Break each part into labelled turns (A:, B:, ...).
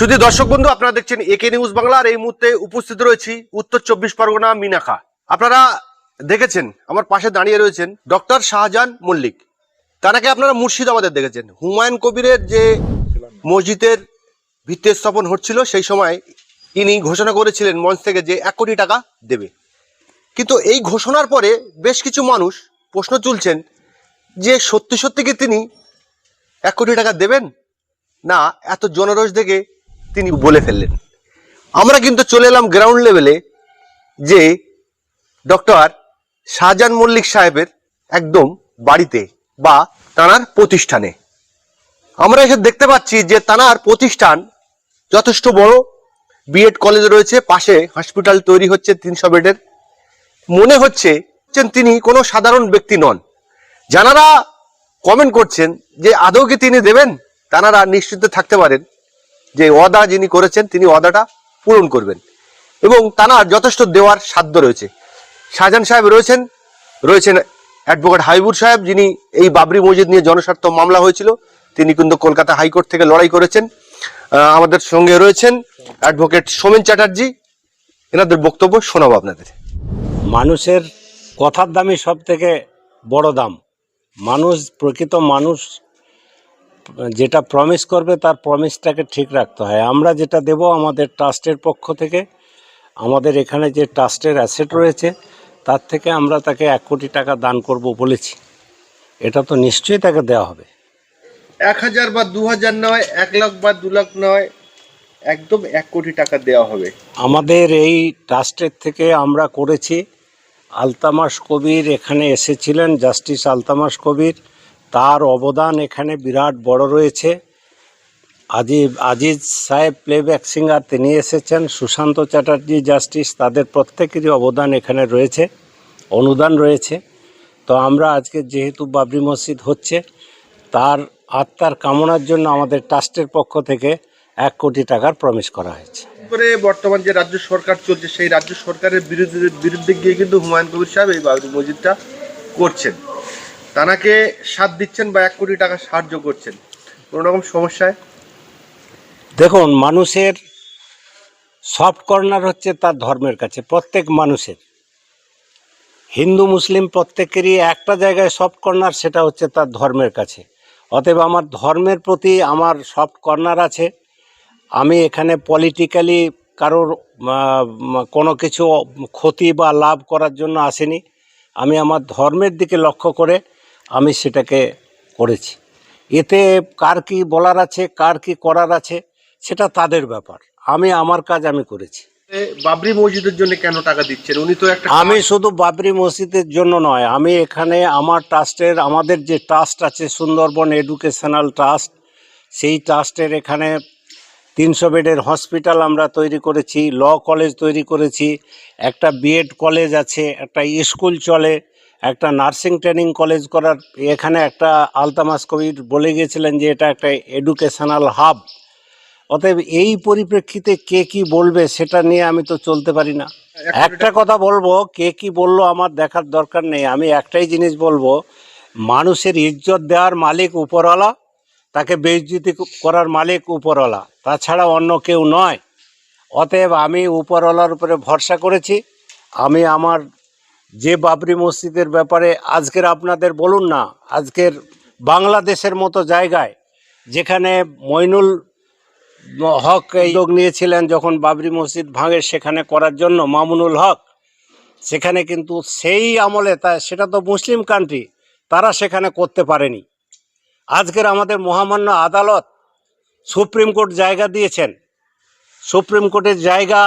A: শুধু দর্শক বন্ধু, আপনারা দেখছেন একে নিউজ বাংলার এই মুহূর্তে উপস্থিত রয়েছি উত্তর চব্বিশ পরগনা মিনাখা আপনারা দেখেছেন, আমার পাশে দাঁড়িয়ে রয়েছেন ডক্টর শাহজাহান মল্লিক। তারাকে আপনারা মুর্শিদাবাদের দেখেছেন, হুমায়ুন কবিরের যে মসজিদের ভিত্তি স্থাপন হচ্ছিল, সেই সময় ইনি ঘোষণা করেছিলেন মঞ্চ থেকে যে এক কোটি টাকা দেবে। কিন্তু এই ঘোষণার পরে বেশ কিছু মানুষ প্রশ্ন তুলছেন যে সত্যি সত্যি কি তিনি এক কোটি টাকা দেবেন? না, এত জনরোষ দেখে তিনি বলে ফেললেন। আমরা কিন্তু চলে এলাম গ্রাউন্ড লেভেলে যে ডক্টর শাহজাহান মল্লিক সাহেবের একদম বাড়িতে বা তাঁর প্রতিষ্ঠানে। আমরা এসে দেখতে পাচ্ছি যে তাঁর প্রতিষ্ঠান যথেষ্ট বড়। বিএড কলেজ রয়েছে, পাশে হসপিটাল তৈরি হচ্ছে তিনশো বেডের। মনে হচ্ছে তিনি কোনো সাধারণ ব্যক্তি নন। যারা কমেন্ট করছেন যে আদৌ কি তিনি দেবেন? তারা নিশ্চিত থাকতে পারেন। যে ওয়াদা যিনি করেছেন, তিনি ওয়াদাটা পূরণ করবেন। এবং তানার যথেষ্ট দেওয়ার সাধ্য রয়েছে। শাহজাহান সাহেব রয়েছেন রয়েছেন অ্যাডভোকেট হাইবুর সাহেব, যিনি এই বাবরি মসজিদ নিয়ে জনস্বার্থ মামলা হয়েছিল। তিনি কিন্তু কলকাতা হাইকোর্ট থেকে লড়াই করেছেন। আমাদের সঙ্গে রয়েছেন অ্যাডভোকেট সোমেন চ্যাটার্জি। এনাদের বক্তব্য শোনাবো আপনাদের।
B: মানুষের কথার দামই সব থেকে বড় দাম। মানুষ, প্রকৃত মানুষ যেটা প্রমিস করবে তার প্রমিসটাকে ঠিক রাখতে হয়। আমরা যেটা দেব আমাদের ট্রাস্টের পক্ষ থেকে আমাদের এখানে যে ট্রাস্টের অ্যাসেট রয়েছে তার থেকে আমরা তাকে এক কোটি টাকা দান করব বলেছি। এটা তো নিশ্চয়ই তাকে দেওয়া হবে।
A: এক হাজার বা দু হাজার নয় এক লাখ বা দু লাখ নয় একদম এক কোটি টাকা দেওয়া হবে।
B: আমাদের এই ট্রাস্টের থেকে আমরা করেছি। আলতামাস কবির এখানে এসেছিলেন জাস্টিস আলতামাস কবির। তার অবদান এখানে বিরাট বড় রয়েছে। আজিজ আজিজ সাহেব প্লেব্যাক সিঙ্গার তিনি এসেছেন। সুশান্ত চ্যাটার্জি, জাস্টিস, তাদের প্রত্যেকেরই অবদান এখানে রয়েছে, অনুদান রয়েছে। তো আমরা আজকে যেহেতু বাবরি মসজিদ হচ্ছে, তার আত্মার কামনার জন্য আমাদের ট্রাস্টের পক্ষ থেকে এক কোটি টাকার প্রমিস করা হয়েছে।
A: করে বর্তমান যে রাজ্য সরকার চলছে, সেই রাজ্য সরকারের বিরুদ্ধে বিরুদ্ধে গিয়ে কিন্তু হুমায়ুন কবির সাহেব এই বাবরি মসজিদটা করছেন। তানাকে সাথ দিচ্ছেন বা এক কোটি টাকা সাহায্য করছেন, কোনো রকম সমস্যায়?
B: দেখুন, মানুষের সফট কর্নার হচ্ছে তার ধর্মের কাছে, প্রত্যেক মানুষের। হিন্দু, মুসলিম প্রত্যেকেরই একটা জায়গায় সফট কর্নার সেটা হচ্ছে তার ধর্মের কাছে। অতএব আমার ধর্মের প্রতি আমার সফট কর্নার আছে। আমি এখানে পলিটিক্যালি কারোর কোনো কিছু ক্ষতি বা লাভ করার জন্য আসিনি। আমি আমার ধর্মের দিকে লক্ষ্য করে আমি সেটাকে করেছি। এতে কার কি বলার আছে কার কি করার আছে সেটা তাদের ব্যাপার। আমি আমার কাজ আমি করেছি।
A: বাবরি মসজিদের জন্য কেন টাকা দিচ্ছেন? উনি তো একটা
B: আমি শুধু বাবরি মসজিদের জন্য নয় আমি এখানে আমার ট্রাস্টের আমাদের যে ট্রাস্ট আছে সুন্দরবন এডুকেশনাল ট্রাস্ট সেই ট্রাস্টের এখানে তিনশো বেডের হসপিটাল আমরা তৈরি করেছি ল কলেজ তৈরি করেছি একটা বিএড কলেজ আছে একটা স্কুল চলে একটা নার্সিং ট্রেনিং কলেজ করার এখানে একটা আলতামাস কবির বলে গিয়েছিলেন যে এটা একটা এডুকেশনাল হাব। অতএব এই পরিপ্রেক্ষিতে কে কি বলবে সেটা নিয়ে আমি তো চলতে পারি না। একটা কথা বলব কে কি বলল আমার দেখার দরকার নেই। আমি একটাই জিনিস বলব মানুষের ইজ্জত দেওয়ার মালিক উপরওয়ালা তাকে বেইজ্জতি করার মালিক উপরওয়ালা তাছাড়া অন্য কেউ নয়। অতএব আমি উপরওয়ালার উপরে ভরসা করেছি। আমি আমার যে বাবরি মসজিদের ব্যাপারে আজকের আপনাদের বলুন না, আজকের বাংলাদেশের মতো জায়গায় যেখানে মইনুল হক এই উদ্যোগ নিয়েছিলেন যখন বাবরি মসজিদ ভাঙে সেখানে করার জন্য মামুনুল হক, সেখানে কিন্তু সেই আমলে তা, সেটা তো মুসলিম কান্ট্রি তারা সেখানে করতে পারেনি। আজকের আমাদের মহামান্য আদালত সুপ্রিম কোর্ট জায়গা দিয়েছেন। সুপ্রিম কোর্টের জায়গা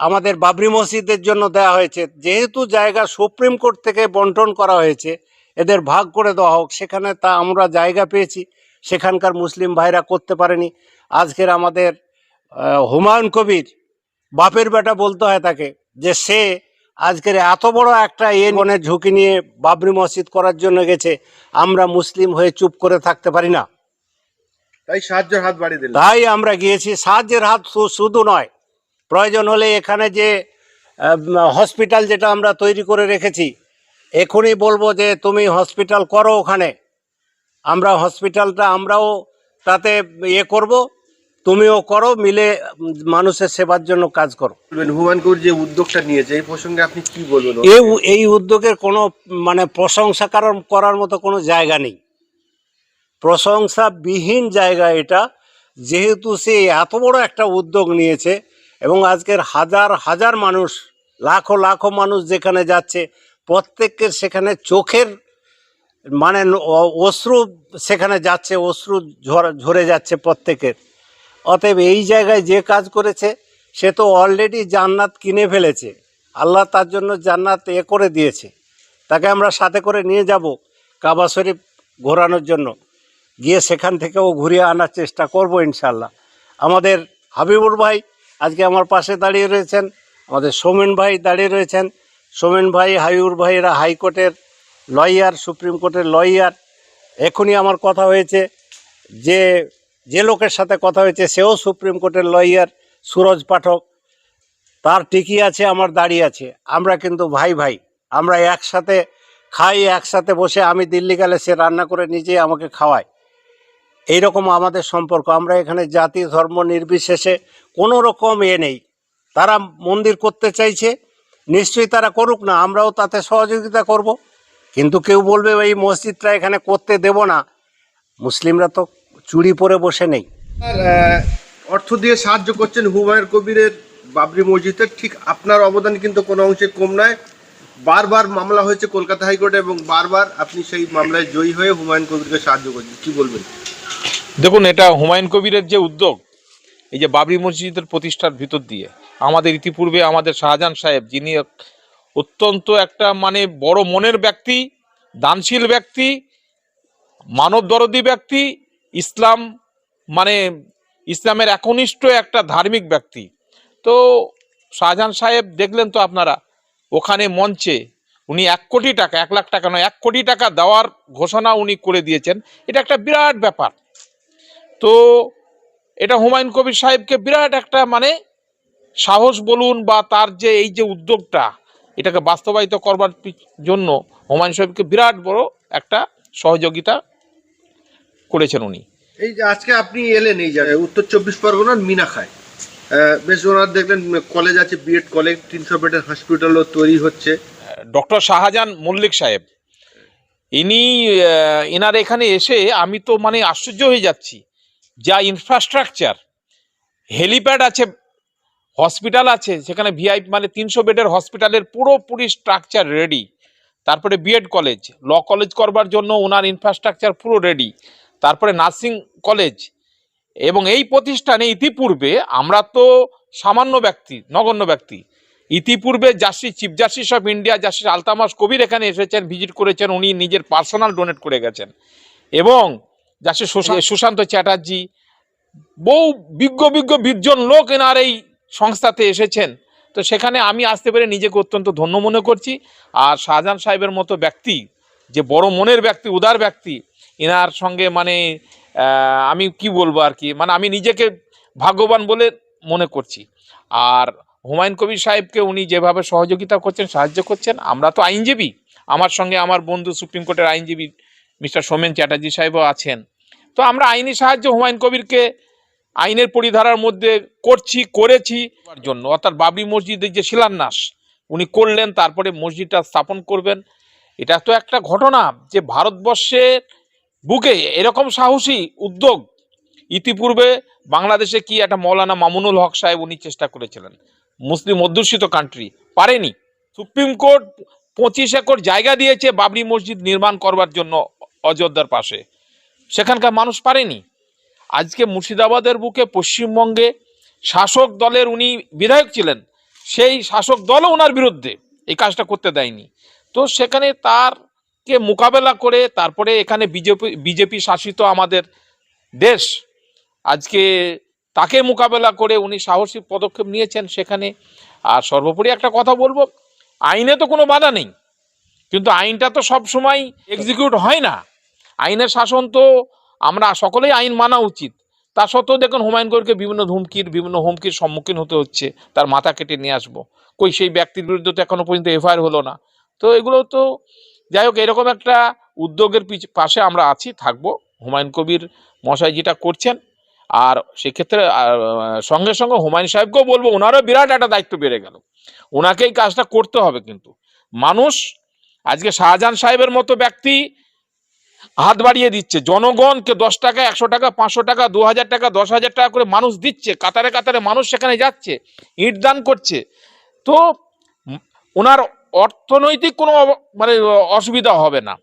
B: আমাদের বাবরি মসজিদের জন্য দেওয়া হয়েছে। যেহেতু জায়গা সুপ্রিম কোর্ট থেকে বন্টন করা হয়েছে এদের ভাগ করে দেওয়া হোক সেখানে তা আমরা জায়গা পেয়েছি সেখানকার মুসলিম ভাইরা করতে পারেনি। আজকের আমাদের হুমায়ুন কবির বাপের বেটা বলতে হয় তাকে যে সে আজকের এত বড় একটা এ মনের ঝুঁকি নিয়ে বাবরি মসজিদ করার জন্য গেছে আমরা মুসলিম হয়ে চুপ করে থাকতে পারি না।
A: তাই সাহায্যের হাত বাড়িয়ে দিলেন।
B: তাই আমরা গিয়েছি সাহায্যের হাত শুধু নয় প্রয়োজন হলে এখানে যে হসপিটাল যেটা আমরা তৈরি করে রেখেছি এখনই বলব যে তুমি হসপিটাল করো ওখানে। আমরা হসপিটালটা আমরাও তাতে ইয়ে করব তুমিও করো মিলে মানুষের সেবার জন্য কাজ করো।
A: কবির যে উদ্যোগটা নিয়েছে এই প্রসঙ্গে আপনি কি বলবেন?
B: এই এই উদ্যোগের কোনো মানে প্রশংসা করার করার মতো কোনো জায়গা নেই। প্রশংসাবিহীন জায়গা এটা যেহেতু সে এত বড় একটা উদ্যোগ নিয়েছে এবং আজকের হাজার হাজার মানুষ, লাখো লাখো মানুষ যেখানে যাচ্ছে, প্রত্যেকের সেখানে চোখের মানে অশ্রু সেখানে যাচ্ছে, অশ্রু ঝর- যাচ্ছে প্রত্যেকের। অতএব এই জায়গায় যে কাজ করেছে, সে তো অলরেডি জান্নাত কিনে ফেলেছে। আল্লাহ তার জন্য জান্নাত এ করে দিয়েছে। তাকে আমরা সাথে করে নিয়ে যাব কাবা শরীফ ঘোরানোর জন্য। গিয়ে সেখান থেকেও ঘুরিয়ে আনার চেষ্টা করব ইনশাল্লাহ আমাদের হাবিবুর ভাই আজকে আমার পাশে দাঁড়িয়ে রয়েছেন আমাদের সোমেন ভাই দাঁড়িয়ে রয়েছেন। সোমেন ভাই হাবিবুর ভাই, এরা হাইকোর্টের লয়ার, সুপ্রিম কোর্টের লয়ার। এখনই আমার কথা হয়েছে যে যে লোকের সাথে কথা হয়েছে সেও সুপ্রিম কোর্টের লয়ার, সুরজ পাঠক। তার টিকি আছে, আমার দাঁড়িয়ে আছে। আমরা কিন্তু ভাই ভাই, আমরা একসাথে খাই, একসাথে বসে, আমি দিল্লি গেলে সে রান্না করে নিজে আমাকে খাওয়ায়। এইরকম আমাদের সম্পর্ক। আমরা এখানে জাতি, ধর্ম, নির্বিশেষে কোনো রকম এ নেই। তারা মন্দির করতে চাইছে নিশ্চয়ই তারা করুক না আমরাও তাতে সহযোগিতা করব। কিন্তু কেউ বলবে এই মসজিদটা এখানে করতে দেব না। মুসলিমরা তো চুরি পরে বসে নেই।
A: অর্থ দিয়ে সাহায্য করছেন হুমায়ুন কবিরের বাবরি মসজিদের ঠিক আপনার অবদান কিন্তু কোনো অংশে কম নয়। বারবার মামলা হয়েছে কলকাতা হাইকোর্টে এবং বারবার আপনি সেই মামলায় জয়ী হয়ে হুমায়ুন কবিরকে সাহায্য করছেন। কি বলবেন?
C: দেখুন এটা হুমায়ুন কবিরের যে উদ্যোগ এই যে বাবরি মসজিদের প্রতিষ্ঠার ভিতর দিয়ে, আমাদের ইতিপূর্বে আমাদের শাহজাহান সাহেব, যিনি অত্যন্ত একটা মানে বড় মনের ব্যক্তি, দানশীল ব্যক্তি, মানব দরদী ব্যক্তি, ইসলাম মানে ইসলামের একনিষ্ঠ একটা ধার্মিক ব্যক্তি। তো শাহজাহান সাহেব দেখলেন তো আপনারা, ওখানে মঞ্চে উনি এক কোটি টাকা, এক লাখ টাকা নয়, এক কোটি টাকা দেওয়ার ঘোষণা উনি করে দিয়েছেন। এটা একটা বিরাট ব্যাপার। তো এটা হুমায়ুন কবির সাহেবকে বিরাট একটা মানে সাহস বলুন বা তার যে এই যে উদ্যোগটা এটাকে বাস্তবায়িত করবার জন্য হুমায়ুন সাহেবকে বিরাট বড় একটা সহযোগিতা করেছেন উনি।
A: এই যে আজকে আপনি এলেন এই জায়গায় উত্তর চব্বিশ পরগনার মিনাখায়। বেশ ওনার দেখলেন কলেজ আছে বিএড কলেজ তিনশো বেডের হসপিটালও তৈরি হচ্ছে।
C: ডক্টর শাহজাহান মল্লিক সাহেব ইনি এনার এখানে এসে আমি তো মানে আশ্চর্য হয়ে যাচ্ছি। যা ইনফ্রাস্ট্রাকচার হেলিপ্যাড আছে হসপিটাল আছে, সেখানে ভিআই মানে তিনশো বেডের হসপিটালের পুরোপুরি স্ট্রাকচার রেডি তারপরে B Ed college law college করবার জন্য ওনার ইনফ্রাস্ট্রাকচার পুরো রেডি তারপরে নার্সিং কলেজ এবং এই প্রতিষ্ঠানে ইতিপূর্বে আমরা তো সামান্য ব্যক্তি, নগণ্য ব্যক্তি। ইতিপূর্বে justice chief justice of India justice Altamas Kabir এখানে এসেছেন ভিজিট করেছেন, উনি নিজের পার্সোনাল ডোনেট করে গেছেন। এবং জাস্টিস সুশা- সুশান্ত চ্যাটার্জি। বহু বিজ্ঞ বিজ্ঞ বিজ্জন লোক এনার এই সংস্থাতে এসেছেন। তো সেখানে আমি আসতে পেরে নিজেকে অত্যন্ত ধন্য মনে করছি। আর শাহজাহান সাহেবের মতো ব্যক্তি যে বড় মনের ব্যক্তি উদার ব্যক্তি এনার সঙ্গে মানে আমি কি বলব আর কি মানে আমি নিজেকে ভাগ্যবান বলে মনে করছি। আর হুমায়ুন কবির সাহেবকে উনি যেভাবে সহযোগিতা করছেন সাহায্য করছেন আমরা তো আইনজীবী। আমার সঙ্গে আমার বন্ধু সুপ্রিম কোর্টের আইনজীবী মিস্টার সোমেন চ্যাটার্জি সাহেবও আছেন। তো আমরা আইনি সাহায্য হুমায়ুন কবিরকে আইনের পরিধারার মধ্যে করছি, করেছি জন্য। অর্থাৎ বাবরি মসজিদের যে শিলান্যাস, উনি করলেন, তারপরে মসজিদটা স্থাপন করবেন। এটা তো একটা ঘটনা যে ভারতবর্ষের বুকে এরকম সাহসী উদ্যোগ ইতিপূর্বে বাংলাদেশে কি একটা মৌলানা মামুনুল হক সাহেব উনি চেষ্টা করেছিলেন। মুসলিম অধ্যুষিত কান্ট্রি পারেনি। সুপ্রিম কোর্ট পঁচিশ একর জায়গা দিয়েছে বাবরি মসজিদ নির্মাণ করবার জন্য। অযোধ্যার পাশে। সেখানকার মানুষ পারেনি। আজকে মুর্শিদাবাদের বুকে পশ্চিমবঙ্গে শাসক দলের উনি বিধায়ক ছিলেন, সেই শাসক দলও ওনার বিরুদ্ধে এই কাজটা করতে দেয়নি। তো সেখানে তারকে মোকাবেলা করে তারপরে এখানে বিজেপি বিজেপি শাসিত আমাদের দেশ, আজকে তাকে মোকাবেলা করে উনি সাহসী পদক্ষেপ নিয়েছেন সেখানে। আর সর্বোপরি একটা কথা বলব, আইনে তো কোনো বাধা নেই, কিন্তু আইনটা তো সব সময় এক্সিকিউট হয় না। আইনের শাসন তো আমরা সকলেই আইন মানা উচিত। তা সত্ত্বেও দেখুন, হুমায়ুন কবিরকে বিভিন্ন ধুমকির, বিভিন্ন হুমকির সম্মুখীন হতে হচ্ছে, তার মাথা কেটে নিয়ে আসব। কই সেই ব্যক্তির বিরুদ্ধে তো এখনও পর্যন্ত এফআইআর হলো না। তো এগুলো তো যাই হোক, এরকম একটা উদ্যোগের পাশে আমরা আছি, থাকব। হুমায়ুন কবির মশাই যেটা করছেন, আর সেক্ষেত্রে সঙ্গে সঙ্গে হুমায়ুন সাহেবকেও বলব, ওনারও বিরাট একটা দায়িত্ব বেড়ে গেল। ওনাকেই কাজটা করতে হবে কিন্তু। মানুষ, আজকে শাহজাহান সাহেবের মতো ব্যক্তি হাত বাড়িয়ে দিচ্ছে। জনগণকে দশ টাকা, একশো টাকা, পাঁচশো টাকা, দু হাজার টাকা, দশ হাজার টাকা করে মানুষ দিচ্ছে। কাতারে কাতারে মানুষ সেখানে যাচ্ছে, ইট দান করছে। তো ওনার অর্থনৈতিক কোনো মানে অসুবিধা হবে না।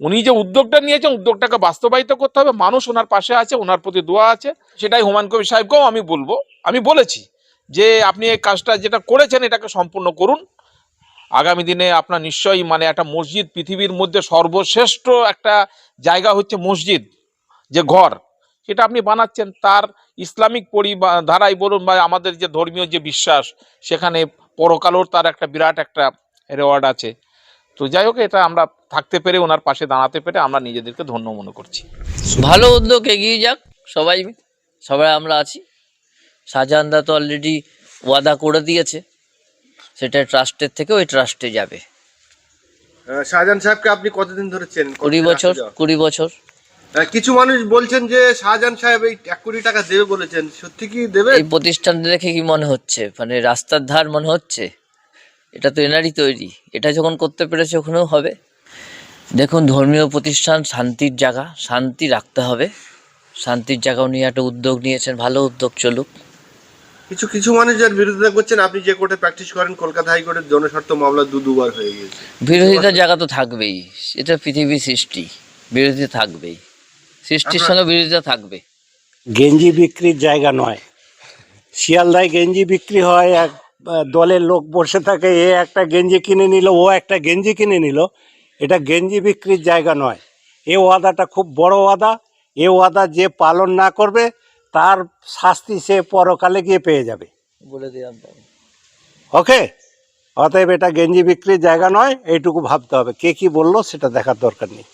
C: উনি যে উদ্যোগটা নিয়েছেন, উদ্যোগটাকে বাস্তবায়িত করতে হবে। মানুষ ওনার পাশে আছে, ওনার প্রতি দোয়া আছে। সেটাই হুমায়ুন কবির সাহেবকেও আমি বলব। আমি বলেছি যে, আপনি এই কাজটা যেটা করেছেন, এটাকে সম্পূর্ণ করুন। আগামী দিনে আপনার নিশ্চয়ই মানে একটা মসজিদ পৃথিবীর মধ্যে সর্বশ্রেষ্ঠ একটা জায়গা হচ্ছে মসজিদ, যে ঘর। সেটা আপনি বানাচ্ছেন, তার ইসলামিক পরিবা ধারাই বলুন বা আমাদের যে ধর্মীয় যে বিশ্বাস, সেখানে পরকালোর তার একটা বিরাট একটা রেওয়ার্ড আছে। তো যাই হোক, এটা আমরা থাকতে পেরে, ওনার পাশে দাঁড়াতে পেরে আমরা নিজেদেরকে ধন্য মনে করছি।
D: ভালো উদ্যোগ এগিয়ে যাক সবাই সবাই আমরা আছি। শাহজাহানদা তো অলরেডি ওয়াদা করে দিয়েছে। সেটা ট্রাস্টের থেকে ওই ট্রাস্টে যাবে।
A: শাহজাহান সাহেবকে আপনি কতদিন ধরে চেন
D: কুড়ি বছর কুড়ি বছর।
A: কিছু মানুষ বলছেন যে শাহজাহান সাহেব এই এক কোটি টাকা দেবে বলেছেন। সত্যি কি দেবে?
D: এই প্রতিষ্ঠানটা দেখে কি মনে হচ্ছে? মানে রাস্তার ধার মনে হচ্ছে? এটা তো এনারই তৈরি। এটা যখন করতে পেরেছে ওখানেও হবে। দেখুন ধর্মীয় প্রতিষ্ঠান শান্তির জায়গা শান্তি রাখতে হবে। শান্তির জায়গা উনি একটা উদ্যোগ নিয়েছেন ভালো উদ্যোগ চলুক।
A: কিছু কিছু মানুষ যার বিরোধিতা করছেন। আপনি যে কোর্টে প্র্যাকটিস করেন কলকাতা হাইকোর্টের জনস্বার্থ মামলা দু দুবার হয়ে গিয়েছে।
D: বিরোধিতার জায়গা তো থাকবেই। এটা পৃথিবীর সৃষ্টি। বিরোধিতা থাকবেই। সৃষ্টির সঙ্গে বিরোধিতা থাকবে।
B: গেঞ্জি বিক্রির জায়গা নয়। শিয়ালদায় গেঞ্জি বিক্রি হয় এক দলের লোক বসে থাকে এ একটা গেঞ্জি কিনে নিল ও একটা গেঞ্জি কিনে নিল। এটা গেঞ্জি বিক্রির জায়গা নয়। এ ওয়াদাটা খুব বড় ওয়াদা। এ ওয়াদা যে পালন না করবে তার শাস্তি সে পরকালে গিয়ে পেয়ে যাবে।
D: বলে দিলাম
B: ওকে? অতএব এটা গেঞ্জি বিক্রির জায়গা নয় এইটুকু ভাবতে হবে। কে কি বলল সেটা দেখার দরকার নেই।